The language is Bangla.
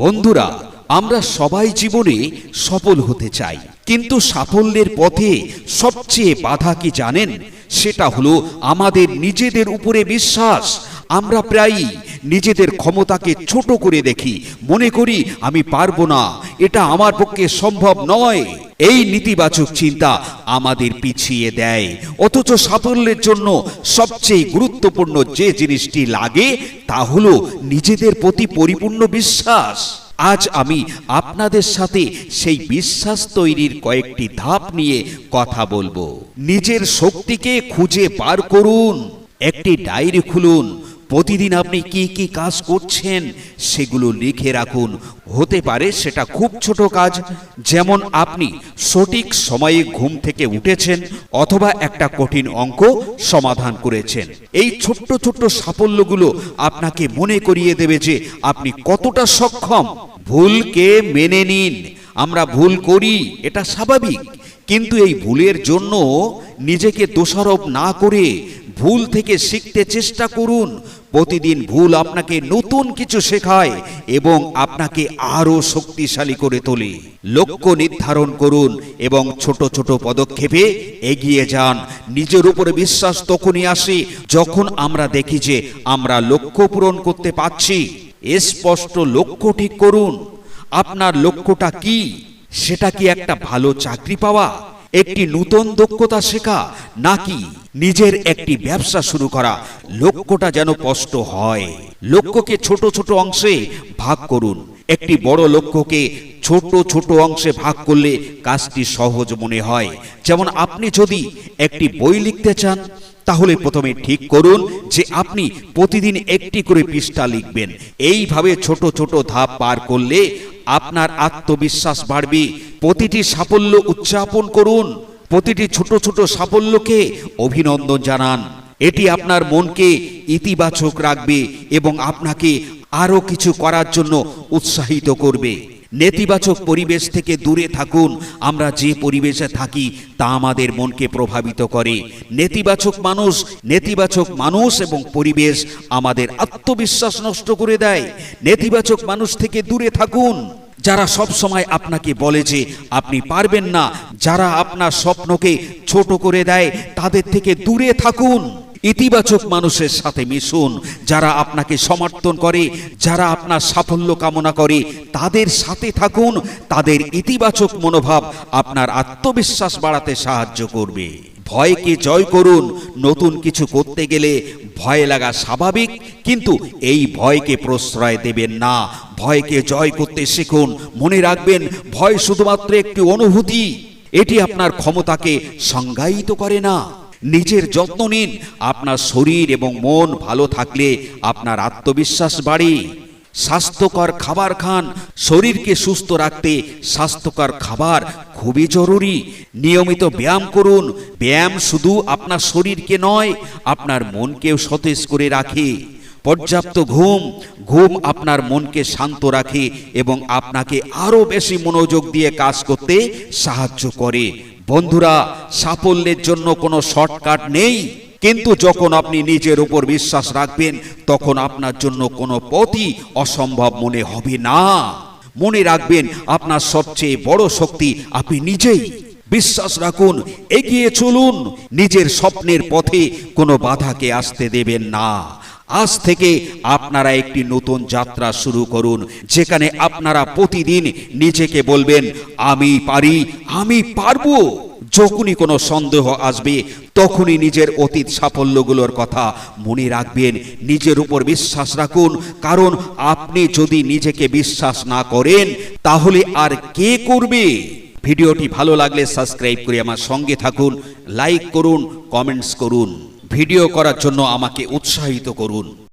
বন্ধুরা, আমরা সবাই জীবনে সফল হতে চাই। কিন্তু সাফল্যের পথে সবচেয়ে বাধা কি জানেন? সেটা হলো আমাদের নিজেদের উপরে বিশ্বাস। আমরা প্রায়ই নিজেদের ক্ষমতাকে ছোট করে দেখি। মনে করি, আমি পারব না। এটা আমার পক্ষে সম্ভব নয়। এই নেতিবাচক চিন্তা আমাদের পিছিয়ে দেয়। অথচ সাফল্যের জন্য সবচেয়ে গুরুত্বপূর্ণ যে জিনিসটি লাগে, তা হলো নিজেদের প্রতি পরিপূর্ণ বিশ্বাস। আজ আমি আপনাদের সাথে সেই বিশ্বাস তৈরির কয়েকটি ধাপ নিয়ে কথা বলব। নিজের শক্তিকে খুঁজে বার করুন, একটি ডায়েরি খুলুন প্রতিদিন আপনি কি কি কাজ করছেন সেগুলো লিখে রাখুন। হতে পারে সেটা খুব ছোট কাজ, যেমন আপনি সঠিক সময়ে ঘুম থেকে উঠেছেন অথবা একটা কঠিন অঙ্ক সমাধান করেছেন। এই ছোট্ট ছোট্ট সাফল্যগুলো আপনাকে মনে করিয়ে দেবে যে আপনি কতটা সক্ষম। ভুলকে মেনে নিন। আমরা ভুল করি, এটা স্বাভাবিক। কিন্তু এই ভুলের জন্য নিজেকে দোষারোপ না করে ভুল থেকে শিখতে চেষ্টা করুন। প্রতিদিন ভুল আপনাকে নতুন কিছু শেখায় এবং আপনাকে আরও শক্তিশালী করে তোলে। লক্ষ্য নির্ধারণ করুন এবং ছোট ছোট পদক্ষেপে এগিয়ে যান। নিজের উপরে বিশ্বাস তখনই আসে যখন আমরা দেখি যে আমরা লক্ষ্য পূরণ করতে পারছি। স্পষ্ট লক্ষ্য ঠিক করুন। আপনার লক্ষ্যটা কি? সেটা কি একটা ভালো চাকরি পাওয়া? একটি নূতন দক্ষতা শেখা, নাকি নিজের একটি ব্যবসা শুরু করা, লক্ষ্যটা যেন কষ্ট হয়। লক্ষ্যকে ছোট ছোট অংশে ভাগ করুন। একটি বড় লক্ষ্যকে ছোট ছোট অংশে ভাগ করলে কাজটি সহজ মনে হয়। যেমন আপনি যদি একটি বই লিখতে চান, তাহলে প্রথমে ঠিক করুন যে আপনি প্রতিদিন একটি করে পৃষ্ঠা লিখবেন। এইভাবে ছোট ছোট ধাপ পার করলে আপনার আত্মবিশ্বাস বাড়বে। প্রতিটি সাফল্য উদযাপন করুন। প্রতিটি ছোট ছোট সাফল্যকে অভিনন্দন জানান। এটি আপনার মনকে ইতিবাচক রাখবে এবং আপনাকে আরও কিছু করার জন্য উৎসাহিত করবে। নেতিবাচক পরিবেশ থেকে দূরে থাকুন। আমরা যে পরিবেশে থাকি, তা আমাদের মনকে প্রভাবিত করে। নেতিবাচক মানুষ নেতিবাচক মানুষ এবং পরিবেশ আমাদের আত্মবিশ্বাস নষ্ট করে দেয়। নেতিবাচক মানুষ থেকে দূরে থাকুন। যারা সব সময় আপনাকে বলে যে আপনি পারবেন না, যারা আপনার স্বপ্নকে ছোট করে দেয়, তাদের থেকে দূরে থাকুন। ইতিবাচক মানুষের সাথে মিশুন, যারা আপনাকে সমর্থন করে, যারা আপনার সাফল্য কামনা করে, তাদের সাথে থাকুন, তাদের ইতিবাচক মনোভাব আপনার আত্মবিশ্বাস বাড়াতে সাহায্য করবে। ভয়কে জয় করুন, নতুন কিছু করতে গেলে ভয় লাগা স্বাভাবিক, কিন্তু এই ভয়কে প্রশ্রয় দেবেন না। ভয়কে জয় করতে শিখুন, মনে রাখবেন, ভয় শুধুমাত্র একটি অনুভূতি, এটি আপনার ক্ষমতাকে সংজ্ঞায়িত করে না। নিজের যত্ন নিন। আপনার শরীর এবং মন ভালো থাকলে আপনার আত্মবিশ্বাস বাড়ে। স্বাস্থ্যকর খাবার খান। শরীরকে সুস্থ রাখতে স্বাস্থ্যকর খাবার খুবই জরুরি। নিয়মিত ব্যায়াম করুন। ব্যায়াম শুধু আপনার শরীরকে নয়, আপনার মনকেও সতেজ করে রাখে। পর্যাপ্ত ঘুম। ঘুম আপনার মনকে শান্ত রাখে এবং আপনাকে আরও বেশি মনোযোগ দিয়ে কাজ করতে সাহায্য করে। বন্ধুরা, সাফল্যের জন্য কোনো শর্টকাট নেই। কিন্তু যখন আপনি নিজের উপর বিশ্বাস রাখবেন, তখন আপনার জন্য কোনো পথই অসম্ভব মনে হবে না। মনে রাখবেন, আপনার সবচেয়ে বড় শক্তি আপনি নিজেই। বিশ্বাস রাখুন, এগিয়ে চলুন। নিজের স্বপ্নের পথে কোনো বাধাকে আসতে দেবেন না। আজ থেকে আপনারা একটি নতুন যাত্রা শুরু করুন, যেখানে আপনারা প্রতিদিন নিজেকে বলবেন, আমি পারি, আমি পারব। যখনই কোনো সন্দেহ আসবে, তখনই নিজের অতীত সাফল্যগুলোর কথা মনে রাখবেন, নিজের উপর বিশ্বাস রাখুন, কারণ আপনি যদি নিজেকে বিশ্বাস না করেন, তাহলে আর কে করবে? ভিডিওটি ভালো লাগলে সাবস্ক্রাইব করে আমার সঙ্গে থাকুন, লাইক করুন, কমেন্টস করুন। ভিডিও করার জন্য আমাকে উৎসাহিত করুন।